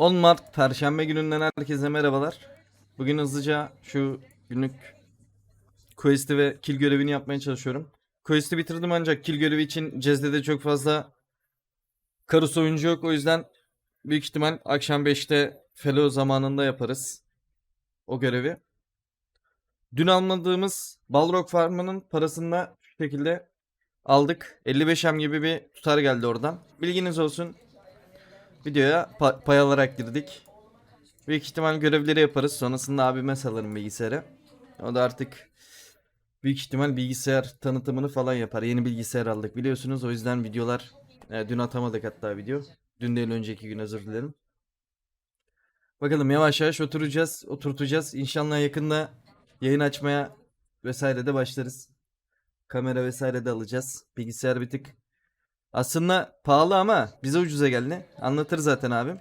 10 Mart Perşembe gününden herkese merhabalar. Bugün hızlıca şu günlük quest'i ve kill görevini yapmaya çalışıyorum. Quest'i bitirdim ancak kill görevi için Cezde'de çok fazla Karus oyuncu yok. O yüzden büyük ihtimal akşam 5'te Fellow zamanında yaparız o görevi. Dün almadığımız Balrog Farm'ının parasını da şu şekilde aldık. 55M gibi bir tutar geldi oradan. Bilginiz olsun. Videoya pa- pay alarak girdik. Büyük ihtimal görevleri yaparız. Sonrasında abime salarım bilgisayarı. O da artık büyük ihtimal bilgisayar tanıtımını falan yapar. Yeni bilgisayar aldık biliyorsunuz. O yüzden videolar e, dün atamadık hatta video. Dün değil önceki gün özür dilerim. Bakalım yavaş yavaş oturacağız, oturtacağız. İnşallah yakında yayın açmaya vesaire de başlarız. Kamera vesaire de alacağız. Bilgisayar bir tık aslında pahalı ama bize ucuza geldi. Anlatır zaten abim.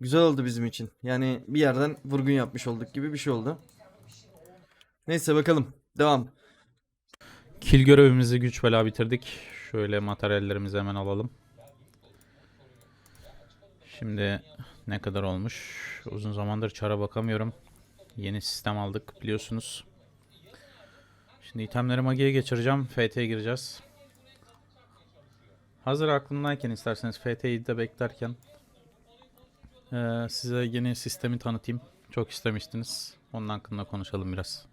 Güzel oldu bizim için. Yani bir yerden vurgun yapmış olduk gibi bir şey oldu. Neyse bakalım. Devam. Kill görevimizi güç bela bitirdik. Şöyle materyallerimizi hemen alalım. Şimdi ne kadar olmuş? Uzun zamandır çara bakamıyorum. Yeni sistem aldık biliyorsunuz. Şimdi itemleri magiye geçireceğim. FT'ye gireceğiz. Hazır aklımdayken isterseniz FT'yi de beklerken eee, size yeni sistemi tanıtayım. Çok istemiştiniz. Onun hakkında konuşalım biraz.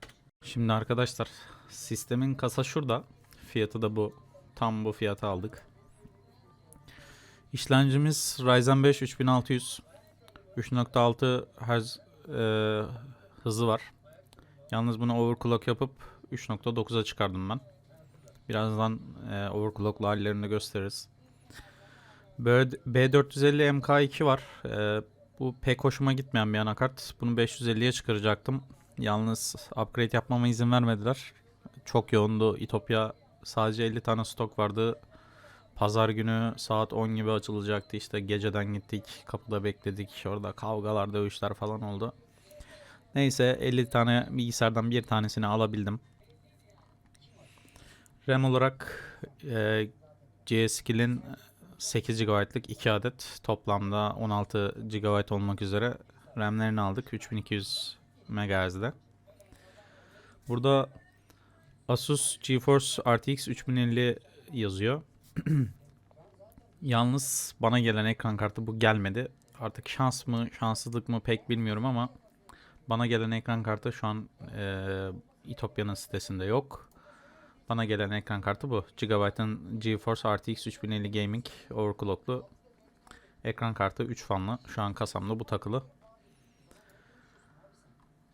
Şimdi arkadaşlar sistemin kasa şurada. Fiyatı da bu. Tam bu fiyata aldık. İşlemcimiz Ryzen 5 3600. 3.6 Hz e, hızı var. Yalnız bunu overclock yapıp 3.9'a çıkardım ben. Birazdan e, overclocklu hallerini gösteririz. B- B450 MK2 var. E, bu pek hoşuma gitmeyen bir anakart. Bunu 550'ye çıkaracaktım. Yalnız upgrade yapmama izin vermediler. Çok yoğundu. İtopya sadece 50 tane stok vardı. Pazar günü saat 10 gibi açılacaktı. İşte geceden gittik. Kapıda bekledik. Orada kavgalar, dövüşler falan oldu. Neyse 50 tane bilgisayardan bir tanesini alabildim. RAM olarak e, GSKill'in 8 GB'lık 2 adet toplamda 16 GB olmak üzere RAM'lerini aldık. 3200 MHz'de. Burada Asus GeForce RTX 3050 yazıyor. Yalnız bana gelen ekran kartı bu gelmedi. Artık şans mı şanssızlık mı pek bilmiyorum ama bana gelen ekran kartı şu an eee İtopya'nın sitesinde yok. Bana gelen ekran kartı bu. Gigabyte'ın GeForce RTX 3050 Gaming overclocklu ekran kartı 3 fanlı. Şu an kasamda bu takılı.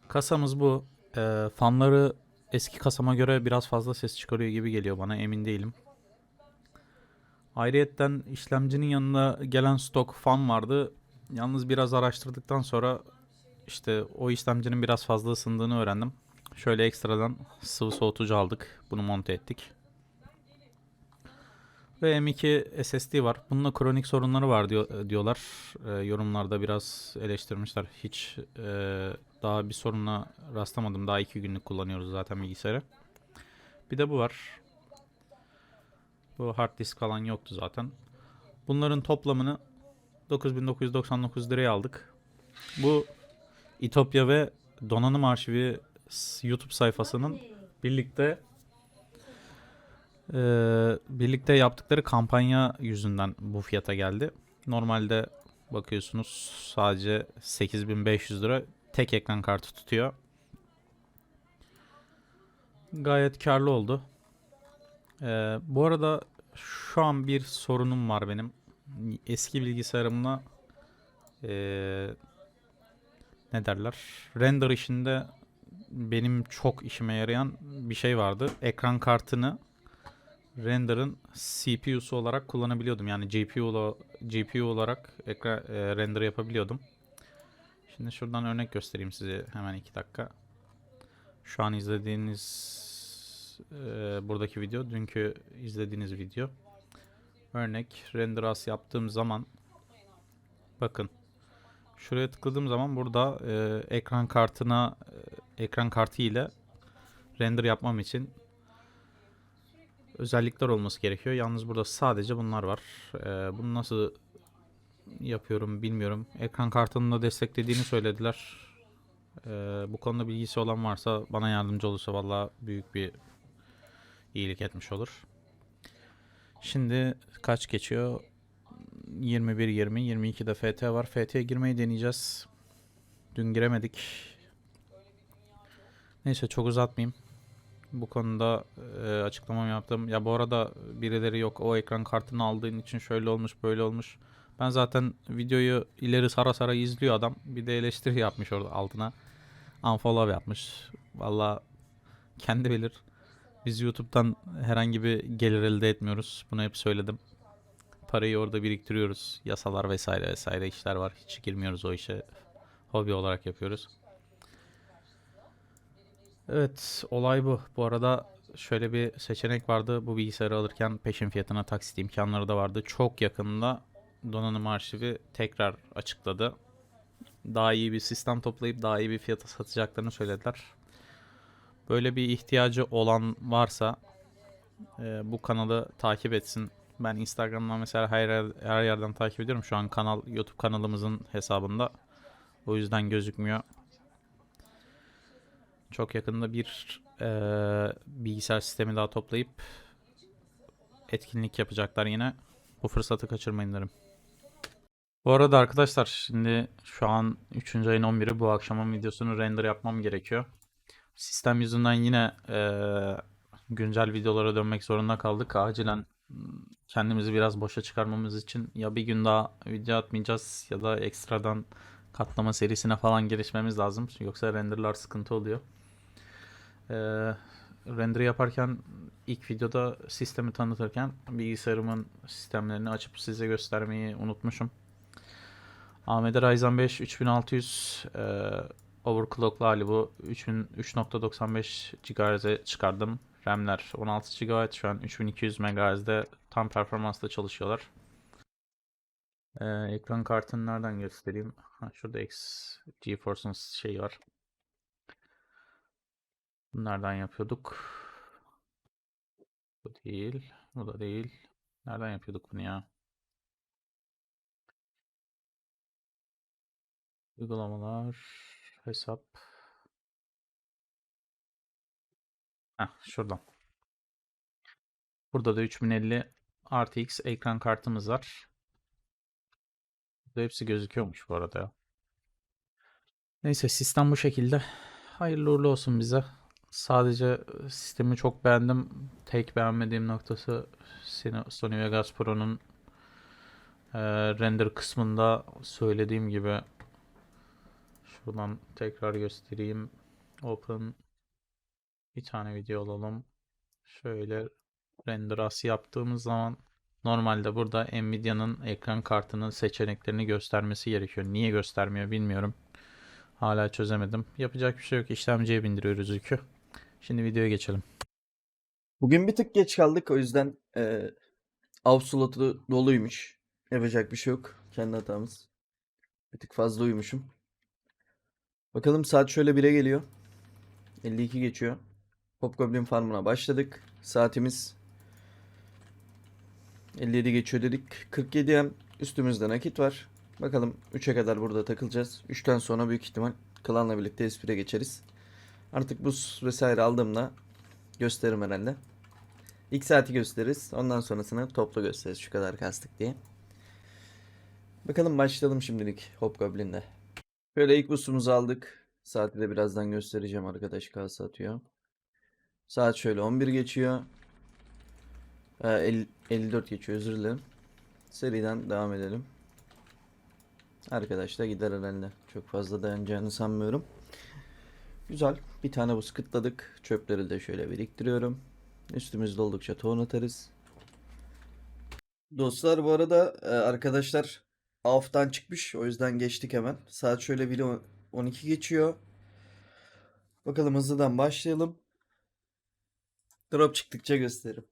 Kasamız bu. Ee, fanları eski kasama göre biraz fazla ses çıkarıyor gibi geliyor bana emin değilim. Ayrıyetten işlemcinin yanında gelen stok fan vardı. Yalnız biraz araştırdıktan sonra işte o işlemcinin biraz fazla ısındığını öğrendim. Şöyle ekstradan sıvı soğutucu aldık. Bunu monte ettik. Ve M2 SSD var. Bununla kronik sorunları var diyor, diyorlar. Ee, yorumlarda biraz eleştirmişler. Hiç e, daha bir sorunla rastlamadım. Daha iki günlük kullanıyoruz zaten bilgisayarı. Bir de bu var. Bu hard disk falan yoktu zaten. Bunların toplamını 9999 liraya aldık. Bu İtopya ve donanım arşivi YouTube sayfasının birlikte eee, birlikte yaptıkları kampanya yüzünden bu fiyata geldi. Normalde bakıyorsunuz sadece 8500 lira tek ekran kartı tutuyor. Gayet karlı oldu. Eee, bu arada şu an bir sorunum var benim. Eski bilgisayarımla eee ne derler? Render işinde benim çok işime yarayan bir şey vardı. Ekran kartını render'ın CPU'su olarak kullanabiliyordum. Yani GPU, GPU olarak ekran e, render yapabiliyordum. Şimdi şuradan örnek göstereyim size hemen iki dakika. Şu an izlediğiniz e, buradaki video, dünkü izlediğiniz video. Örnek render as yaptığım zaman bakın Şuraya tıkladığım zaman burada e, ekran kartına e, ekran kartı ile render yapmam için özellikler olması gerekiyor. Yalnız burada sadece bunlar var. E, bunu nasıl yapıyorum bilmiyorum. Ekran kartını da desteklediğini söylediler. Ee, bu konuda bilgisi olan varsa bana yardımcı olursa valla büyük bir iyilik etmiş olur. Şimdi kaç geçiyor? 21 20 22'de FT var. FT'ye girmeyi deneyeceğiz. Dün giremedik. Neyse çok uzatmayayım. Bu konuda e, açıklamamı yaptım. Ya bu arada birileri yok o ekran kartını aldığın için şöyle olmuş böyle olmuş. Ben zaten videoyu ileri sara sara izliyor adam. Bir de eleştiri yapmış orada altına. Unfollow yapmış. Valla kendi bilir. Biz YouTube'dan herhangi bir gelir elde etmiyoruz. Bunu hep söyledim. Parayı orada biriktiriyoruz. Yasalar vesaire vesaire işler var. Hiç girmiyoruz o işe. Hobi olarak yapıyoruz. Evet, olay bu. Bu arada şöyle bir seçenek vardı. Bu bilgisayarı alırken peşin fiyatına taksit imkanları da vardı. Çok yakında donanım arşivi tekrar açıkladı. Daha iyi bir sistem toplayıp daha iyi bir fiyata satacaklarını söylediler. Böyle bir ihtiyacı olan varsa e, bu kanalı takip etsin. Ben Instagram'dan mesela her, her yerden takip ediyorum. Şu an kanal YouTube kanalımızın hesabında. O yüzden gözükmüyor. Çok yakında bir eee, bilgisayar sistemi daha toplayıp etkinlik yapacaklar yine. Bu fırsatı kaçırmayın derim. Bu arada arkadaşlar şimdi şu an 3. ayın 11'i bu akşamın videosunu render yapmam gerekiyor. Sistem yüzünden yine eee, güncel videolara dönmek zorunda kaldık. Acilen kendimizi biraz boşa çıkarmamız için ya bir gün daha video atmayacağız ya da ekstradan katlama serisine falan girişmemiz lazım. Yoksa renderlar sıkıntı oluyor. Ee, render yaparken ilk videoda sistemi tanıtırken bilgisayarımın sistemlerini açıp size göstermeyi unutmuşum. AMD Ryzen 5 3600 e, overclocklu hali bu. 3000 3.95 GHz'e çıkardım. RAM'ler 16 GB şu an 3200 MHz'de tam performansla çalışıyorlar. Ee, ekran kartını nereden göstereyim? Ha, şurada X GeForce'un şeyi var. Bunlardan yapıyorduk. Bu değil. Bu da değil. Nereden yapıyorduk bunu ya? Uygulamalar, hesap. Heh, şuradan. Burada da 3050 RTX ekran kartımız var. Burada hepsi gözüküyormuş bu arada. Neyse sistem bu şekilde. Hayırlı uğurlu olsun bize. Sadece e, sistemi çok beğendim. Tek beğenmediğim noktası Sony Vegas Pro'nun e, render kısmında söylediğim gibi şuradan tekrar göstereyim. Open bir tane video alalım. Şöyle render as yaptığımız zaman normalde burada Nvidia'nın ekran kartının seçeneklerini göstermesi gerekiyor. Niye göstermiyor bilmiyorum. Hala çözemedim. Yapacak bir şey yok. İşlemciye bindiriyoruz yükü. Şimdi videoya geçelim. Bugün bir tık geç kaldık o yüzden e, av slotu doluymuş. Yapacak bir şey yok. Kendi hatamız. Bir tık fazla uyumuşum. Bakalım saat şöyle 1'e geliyor. 52 geçiyor. Hobgoblin Farm'ına başladık. Saatimiz 57 geçiyor dedik. 47 hem üstümüzde nakit var. Bakalım 3'e kadar burada takılacağız. 3'ten sonra büyük ihtimal klanla birlikte espire geçeriz. Artık buz vesaire aldığımda gösteririm herhalde. İlk saati gösteririz. Ondan sonrasını toplu gösteririz. Şu kadar kastık diye. Bakalım başlayalım şimdilik Hobgoblin'de. Şöyle ilk boostumuzu aldık. Saati de birazdan göstereceğim. Arkadaş kasa atıyor. Saat şöyle 11 geçiyor. Ee, el- 54 geçiyor özür dilerim. Seriden devam edelim. Arkadaş da gider herhalde. Çok fazla dayanacağını sanmıyorum. Güzel. Bir tane buz kıtladık. Çöpleri de şöyle biriktiriyorum. Üstümüzde oldukça tohum atarız. Dostlar bu arada e, arkadaşlar AF'tan çıkmış. O yüzden geçtik hemen. Saat şöyle 1'i 12 geçiyor. Bakalım hızlıdan başlayalım. Drop çıktıkça gösteririm.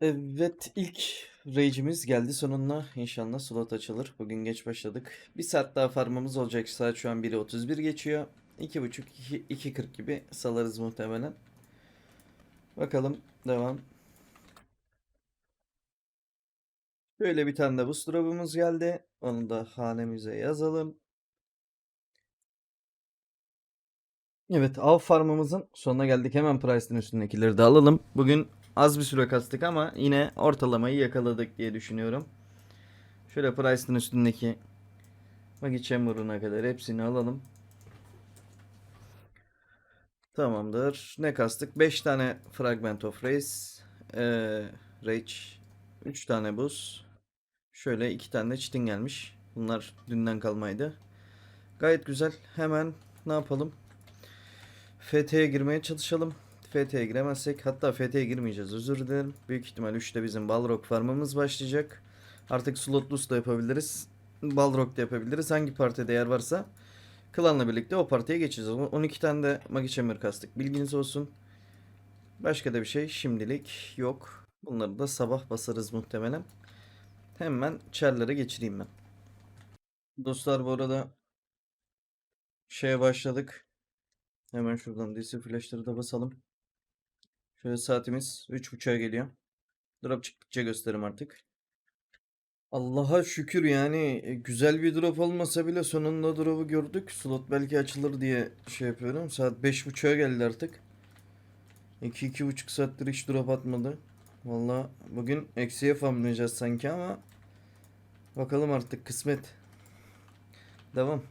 Evet ilk rage'imiz geldi sonunda. İnşallah slot açılır. Bugün geç başladık. Bir saat daha farmımız olacak. Saat şu an 1'i 31 geçiyor. 2.30 2 2.40 gibi salarız muhtemelen. Bakalım devam. Şöyle bir tane de boost drop'umuz geldi. Onu da hanemize yazalım. Evet, av farmımızın sonuna geldik. Hemen Price'ın üstündekileri de alalım. Bugün az bir süre kastık ama yine ortalamayı yakaladık diye düşünüyorum. Şöyle Price'ın üstündeki Magi Chamber'ına kadar hepsini alalım. Tamamdır. Ne kastık? 5 tane Fragment of Race, eee Rage, 3 tane buz. Şöyle 2 tane de çitin gelmiş. Bunlar dünden kalmaydı. Gayet güzel. Hemen ne yapalım? FT'ye girmeye çalışalım. FT'ye giremezsek hatta FT'ye girmeyeceğiz özür dilerim. Büyük ihtimal 3'te bizim Balrog farmımız başlayacak. Artık slotlus da yapabiliriz. Balrog da yapabiliriz. Hangi partide yer varsa klanla birlikte o partiye geçeceğiz. O- 12 tane de Magi Chamber kastık. Bilginiz olsun. Başka da bir şey şimdilik yok. Bunları da sabah basarız muhtemelen. Hemen çerlere geçireyim ben. Dostlar bu arada şeye başladık. Hemen şuradan DC flashları da basalım. Şöyle saatimiz 3.30'a geliyor. Drop çıktıkça gösteririm artık. Allah'a şükür yani e, güzel bir drop olmasa bile sonunda drop'u gördük. Slot belki açılır diye şey yapıyorum. Saat 5.30'a geldi artık. 2-2.5 saattir hiç drop atmadı. Valla bugün eksiye farmlayacağız sanki ama bakalım artık kısmet. Devam.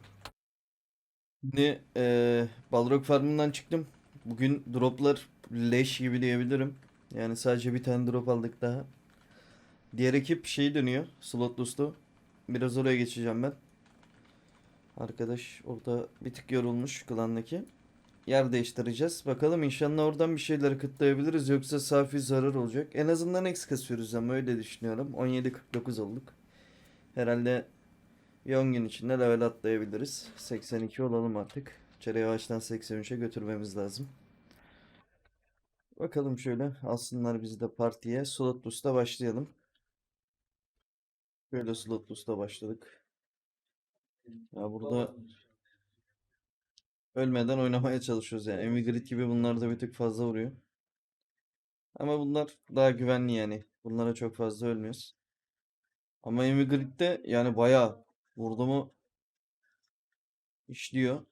Şimdi eee Balrog farmından çıktım. Bugün droplar leş gibi diyebilirim. Yani sadece bir tane drop aldık daha. Diğer ekip şey dönüyor. Slot dostu. Biraz oraya geçeceğim ben. Arkadaş orada bir tık yorulmuş klandaki. Yer değiştireceğiz. Bakalım inşallah oradan bir şeyler kıtlayabiliriz. Yoksa safi zarar olacak. En azından X kasıyoruz ama öyle düşünüyorum. 17.49 olduk. Herhalde bir 10 gün içinde level atlayabiliriz. 82 olalım artık. Çere yavaştan 83'e götürmemiz lazım. Bakalım şöyle alsınlar bizi de partiye. Slotlus'ta başlayalım. Şöyle Slotlus'ta başladık. Ya burada ölmeden oynamaya çalışıyoruz yani. Emigrit gibi bunlar da bir tık fazla vuruyor. Ama bunlar daha güvenli yani. Bunlara çok fazla ölmüyoruz. Ama Emigrit'te yani bayağı vurdu mu işliyor.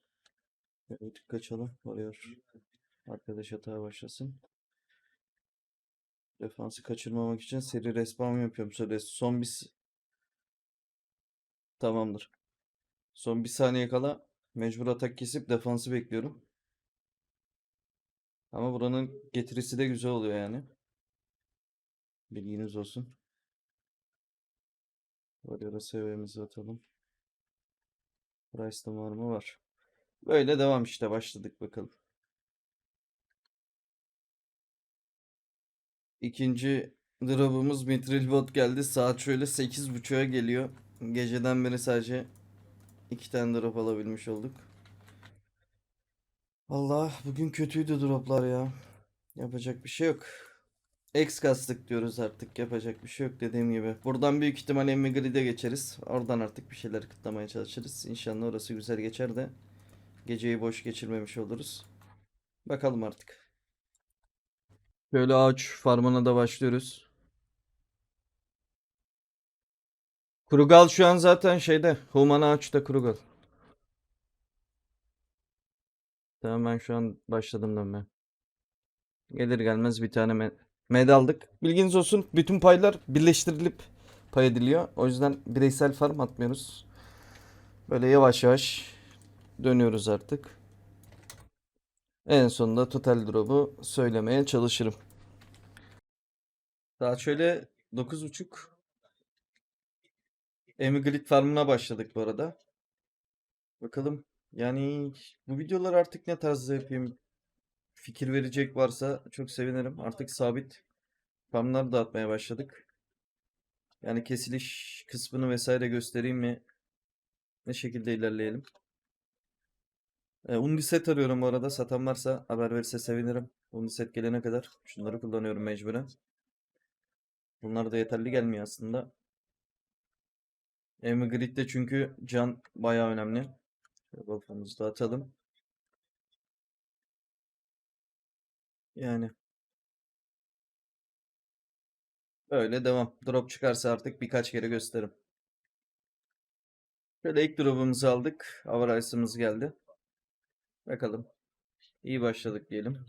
Tık kaçalım. Varıyor. Arkadaş hata başlasın. Defansı kaçırmamak için seri respawn yapıyorum. Şöyle son bir Tamamdır. Son bir saniye kala mecbur atak kesip defansı bekliyorum. Ama buranın getirisi de güzel oluyor yani. Bilginiz olsun. Varıyor'a seviyemizi atalım. Price'da var mı? Var. Böyle devam işte başladık bakalım. İkinci drop'umuz Mithril Bot geldi. Saat şöyle 8.30'a geliyor. Geceden beri sadece iki tane drop alabilmiş olduk. Allah bugün kötüydü droplar ya. Yapacak bir şey yok. X kastık diyoruz artık. Yapacak bir şey yok dediğim gibi. Buradan büyük ihtimal Emmigrid'e geçeriz. Oradan artık bir şeyler kıtlamaya çalışırız. İnşallah orası güzel geçer de geceyi boş geçirmemiş oluruz. Bakalım artık. Böyle ağaç farmına da başlıyoruz. Kurugal şu an zaten şeyde. Human ağaçta Kurugal. Tamam ben şu an başladım dönmeye. Gelir gelmez bir tane med aldık. Bilginiz olsun bütün paylar birleştirilip pay ediliyor. O yüzden bireysel farm atmıyoruz. Böyle yavaş yavaş dönüyoruz artık. En sonunda total drop'u söylemeye çalışırım. Daha şöyle 9.30 Emigrit farmına başladık bu arada. Bakalım yani bu videolar artık ne tarzda yapayım? Fikir verecek varsa çok sevinirim. Artık sabit farmlar dağıtmaya başladık. Yani kesiliş kısmını vesaire göstereyim mi? Ne şekilde ilerleyelim? E, Undiset arıyorum bu arada. Satan varsa haber verirse sevinirim. Undiset gelene kadar şunları kullanıyorum mecburen. Bunlar da yeterli gelmiyor aslında. Emigrit'te çünkü can bayağı önemli. Şöyle Buff'ımızı da atalım. Yani Öyle devam. Drop çıkarsa artık birkaç kere gösteririm. Şöyle ilk drop'umuzu aldık. Avarice'ımız geldi. Bakalım. İyi başladık diyelim.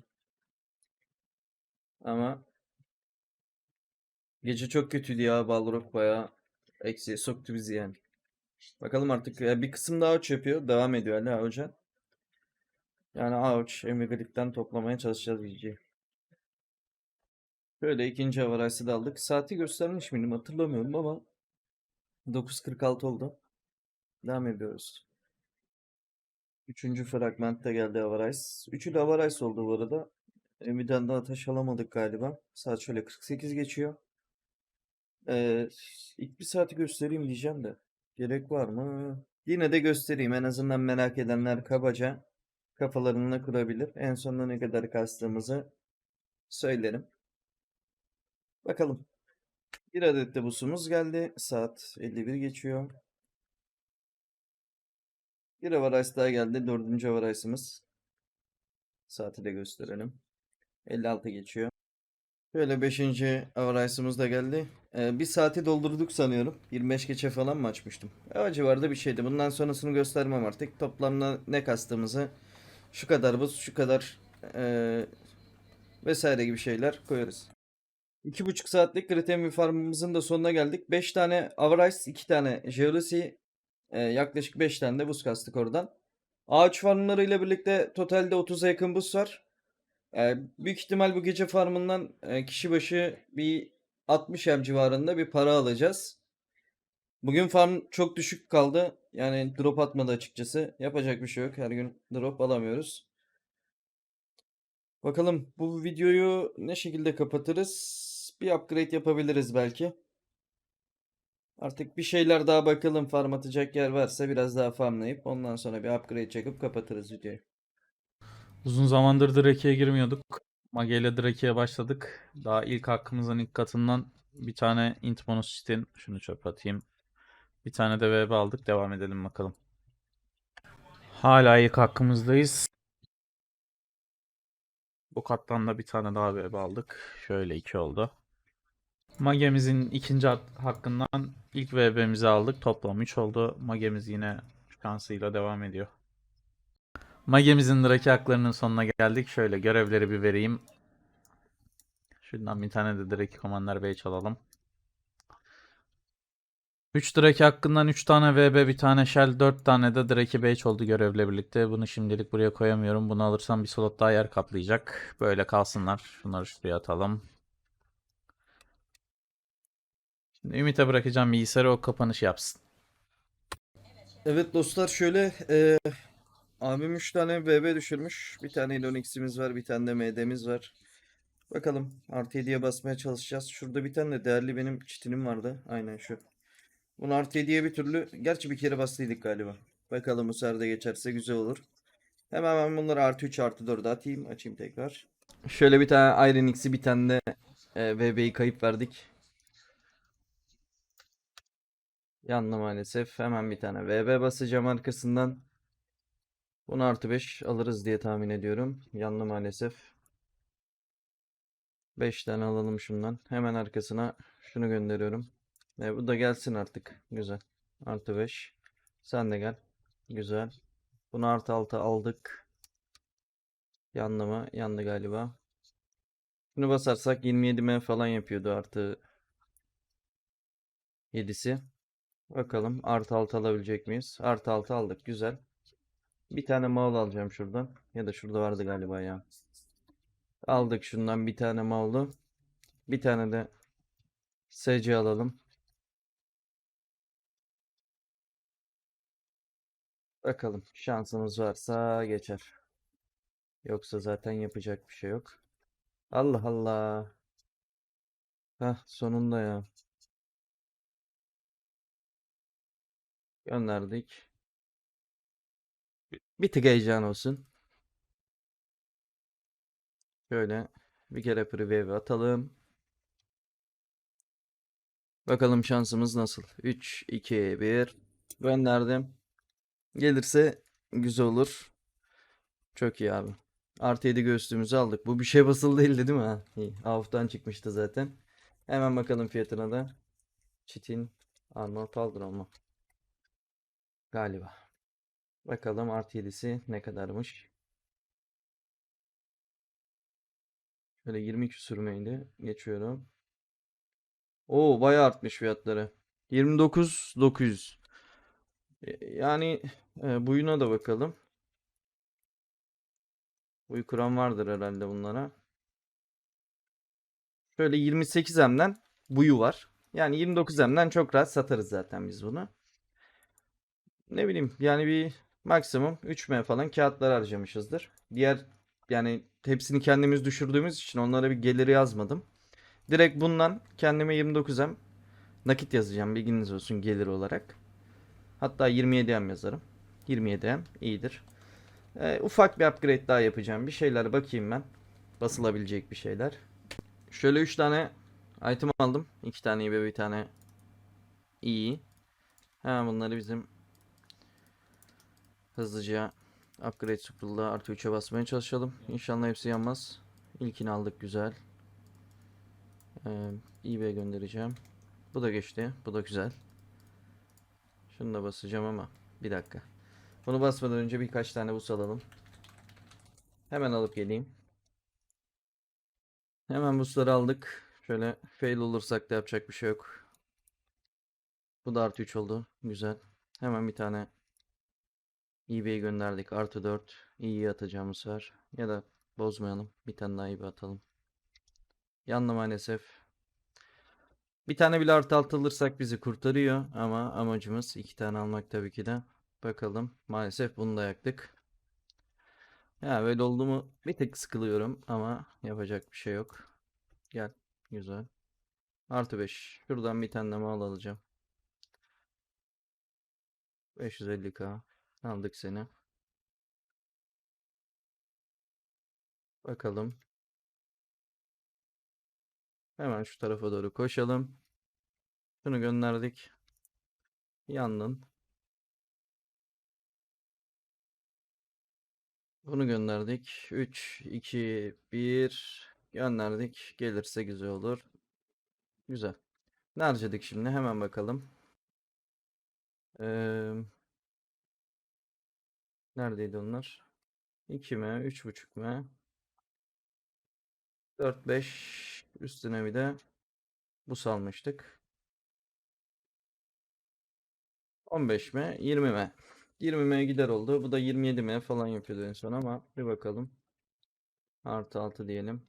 Ama gece çok kötüydü ya. Balrog bayağı eksiye soktu bizi yani. Bakalım artık ya bir kısım daha yapıyor. Devam ediyor hala hoca. Yani ouch, Emigrik'ten toplamaya çalışacağız GG. Şöyle ikinci avarice'ı da aldık. Saati göstermiş miydim hatırlamıyorum ama 9.46 oldu. Devam ediyoruz. Üçüncü fragmentte geldi Avarice. Üçü de Avarice oldu bu arada. E, tane daha taş alamadık galiba. Saat şöyle 48 geçiyor. Ee, ilk bir saati göstereyim diyeceğim de. Gerek var mı? Yine de göstereyim. En azından merak edenler kabaca kafalarını kurabilir. En sonunda ne kadar kastığımızı söylerim. Bakalım. Bir adet de busumuz geldi. Saat 51 geçiyor. Bir avarice daha geldi. Dördüncü avarice'ımız. Saati de gösterelim. 56 geçiyor. Şöyle 5. avarice'ımız da geldi. Ee, bir saati doldurduk sanıyorum. 25 geçe falan mı açmıştım? E, o civarda bir şeydi. Bundan sonrasını göstermem artık. Toplamda ne kastığımızı şu kadar buz, şu kadar eee, vesaire gibi şeyler koyarız. 2,5 saatlik Kriten farmımızın da sonuna geldik. 5 tane Avarice, 2 tane Jealousy, e, yaklaşık 5 tane de buz kastık oradan. Ağaç farmlarıyla birlikte totalde 30'a yakın buz var. E, büyük ihtimal bu gece farmından e, kişi başı bir 60 em civarında bir para alacağız. Bugün farm çok düşük kaldı. Yani drop atmadı açıkçası. Yapacak bir şey yok. Her gün drop alamıyoruz. Bakalım bu videoyu ne şekilde kapatırız? Bir upgrade yapabiliriz belki. Artık bir şeyler daha bakalım farm atacak yer varsa biraz daha farmlayıp ondan sonra bir upgrade çekip kapatırız videoyu. Uzun zamandır Drake'ye girmiyorduk. Mage ile Drake'ye başladık. Daha ilk hakkımızın ilk katından bir tane int bonus için şunu çöp atayım. Bir tane de VB aldık. Devam edelim bakalım. Hala ilk hakkımızdayız. Bu kattan da bir tane daha VB aldık. Şöyle iki oldu. Mage'mizin ikinci hakkından ilk VB'mizi aldık. Toplam 3 oldu. Mage'miz yine şansıyla devam ediyor. Mage'mizin Drake haklarının sonuna geldik. Şöyle görevleri bir vereyim. Şuradan bir tane de Drake Commander Bey çalalım. 3 Drake hakkından 3 tane VB, bir tane Shell, 4 tane de Drake Bey oldu görevle birlikte. Bunu şimdilik buraya koyamıyorum. Bunu alırsam bir slot daha yer kaplayacak. Böyle kalsınlar. Şunları şuraya atalım. Şimdi Ümit'e bırakacağım bilgisayarı o kapanış yapsın. Evet dostlar şöyle eee abim 3 tane BB düşürmüş. Bir tane Ilonix'imiz var. Bir tane de MD'miz var. Bakalım artı 7'ye basmaya çalışacağız. Şurada bir tane de değerli benim çitinim vardı. Aynen şu. Bunu artı 7'ye bir türlü gerçi bir kere bastıydık galiba. Bakalım bu sefer de geçerse güzel olur. Hemen ben bunları artı 3 artı 4'e atayım. Açayım tekrar. Şöyle bir tane Iron X'i bir tane de e, VB'yi kayıp verdik. Yandı maalesef. Hemen bir tane VB basacağım arkasından. Bunu artı 5 alırız diye tahmin ediyorum. Yandı maalesef. 5 tane alalım şundan. Hemen arkasına şunu gönderiyorum. E, bu da gelsin artık. Güzel. Artı 5. Sen de gel. Güzel. Bunu artı 6 aldık. Yandı mı? Yandı galiba. Bunu basarsak 27 m falan yapıyordu artı 7'si. Bakalım artı 6 alabilecek miyiz? Artı 6 aldık. Güzel. Bir tane Maul alacağım şuradan. Ya da şurada vardı galiba ya. Aldık şundan bir tane Maul'u. Bir tane de SC alalım. Bakalım şansımız varsa geçer. Yoksa zaten yapacak bir şey yok. Allah Allah. Heh sonunda ya. Gönderdik. Bir tık heyecan olsun. Şöyle bir kere preview atalım. Bakalım şansımız nasıl? 3, 2, 1. Gönderdim. Gelirse güzel olur. Çok iyi abi. Artı 7 göğüslüğümüzü aldık. Bu bir şey basılı değildi değil mi? Ha, iyi. Avuftan çıkmıştı zaten. Hemen bakalım fiyatına da. Çitin Arnold Aldron mu? Galiba. Bakalım artı 7'si ne kadarmış. Şöyle 20 küsürmeydi. Geçiyorum. Oo bayağı artmış fiyatları. 29.900. Yani e, buyuna da bakalım. Buyu kuran vardır herhalde bunlara. Şöyle 28M'den buyu var. Yani 29M'den çok rahat satarız zaten biz bunu. Ne bileyim yani bir maksimum 3M falan kağıtlar harcamışızdır. Diğer yani hepsini kendimiz düşürdüğümüz için onlara bir geliri yazmadım. Direkt bundan kendime 29M nakit yazacağım bilginiz olsun gelir olarak. Hatta 27M yazarım. 27M iyidir. Ee, ufak bir upgrade daha yapacağım. Bir şeyler bakayım ben. Basılabilecek bir şeyler. Şöyle 3 tane item aldım. 2 tane iyi ve bir tane iyi. Hemen bunları bizim hızlıca upgrade scroll'da artı 3'e basmaya çalışalım. İnşallah hepsi yanmaz. İlkini aldık güzel. Ee, eBay göndereceğim. Bu da geçti. Bu da güzel. Şunu da basacağım ama bir dakika. Bunu basmadan önce birkaç tane bus alalım. Hemen alıp geleyim. Hemen busları aldık. Şöyle fail olursak da yapacak bir şey yok. Bu da artı 3 oldu. Güzel. Hemen bir tane eBay gönderdik. Artı 4. İyi atacağım bu sefer. Ya da bozmayalım. Bir tane daha eBay atalım. Yandı maalesef. Bir tane bile artı altı alırsak bizi kurtarıyor. Ama amacımız iki tane almak tabii ki de. Bakalım. Maalesef bunu da yaktık. Ya böyle oldu mu bir tek sıkılıyorum ama yapacak bir şey yok. Gel. Güzel. Artı 5. Şuradan bir tane mal alacağım. 550k. Aldık seni. Bakalım. Hemen şu tarafa doğru koşalım. Şunu gönderdik. Yandın. Bunu gönderdik. 3, 2, 1 gönderdik. Gelirse güzel olur. Güzel. Ne harcadık şimdi? Hemen bakalım. Ee, neredeydi onlar? 2 mi? 3,5 mi? 4, 5 üstüne bir de bu salmıştık. 15 mi? 20 mi? 20 m gider oldu. Bu da 27 m falan yapıyordu en son ama bir bakalım. Artı 6 diyelim.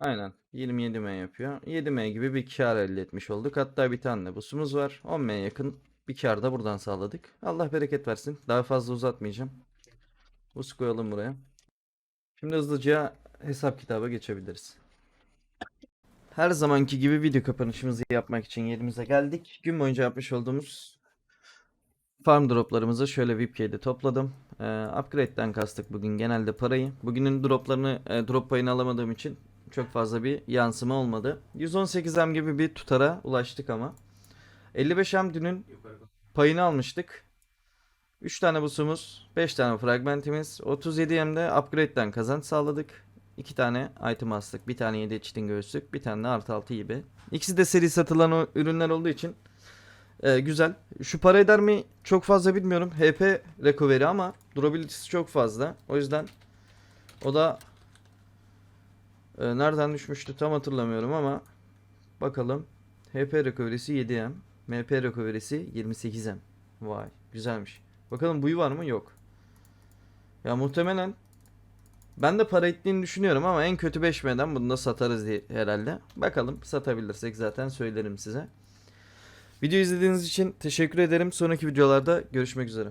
Aynen 27 m yapıyor. 7 m gibi bir kar elde etmiş olduk. Hatta bir tane busumuz var. 10 m yakın bir kar da buradan sağladık. Allah bereket versin. Daha fazla uzatmayacağım. Bus koyalım buraya. Şimdi hızlıca hesap kitaba geçebiliriz. Her zamanki gibi video kapanışımızı yapmak için yerimize geldik. Gün boyunca yapmış olduğumuz farm droplarımızı şöyle VIP'de topladım. Ee, upgrade'den kastık bugün genelde parayı. Bugünün droplarını, e, drop payını alamadığım için çok fazla bir yansıma olmadı. 118M gibi bir tutara ulaştık ama. 55M dünün payını almıştık. 3 tane busumuz, 5 tane fragmentimiz, 37M'de upgrade'den kazanç sağladık. 2 tane item astık. Bir tane 7 çitin göğüslük. Bir tane de artı 6 gibi. İkisi de seri satılan o ürünler olduğu için e, güzel. Şu para eder mi çok fazla bilmiyorum. HP recovery ama durability'si çok fazla. O yüzden o da e, nereden düşmüştü tam hatırlamıyorum ama bakalım. HP recovery'si 7M. MP recovery'si 28M. Vay güzelmiş. Bakalım buyu var mı? Yok. Ya muhtemelen ben de para ettiğini düşünüyorum ama en kötü 5M'den bunu da satarız diye herhalde. Bakalım satabilirsek zaten söylerim size. Video izlediğiniz için teşekkür ederim. Sonraki videolarda görüşmek üzere.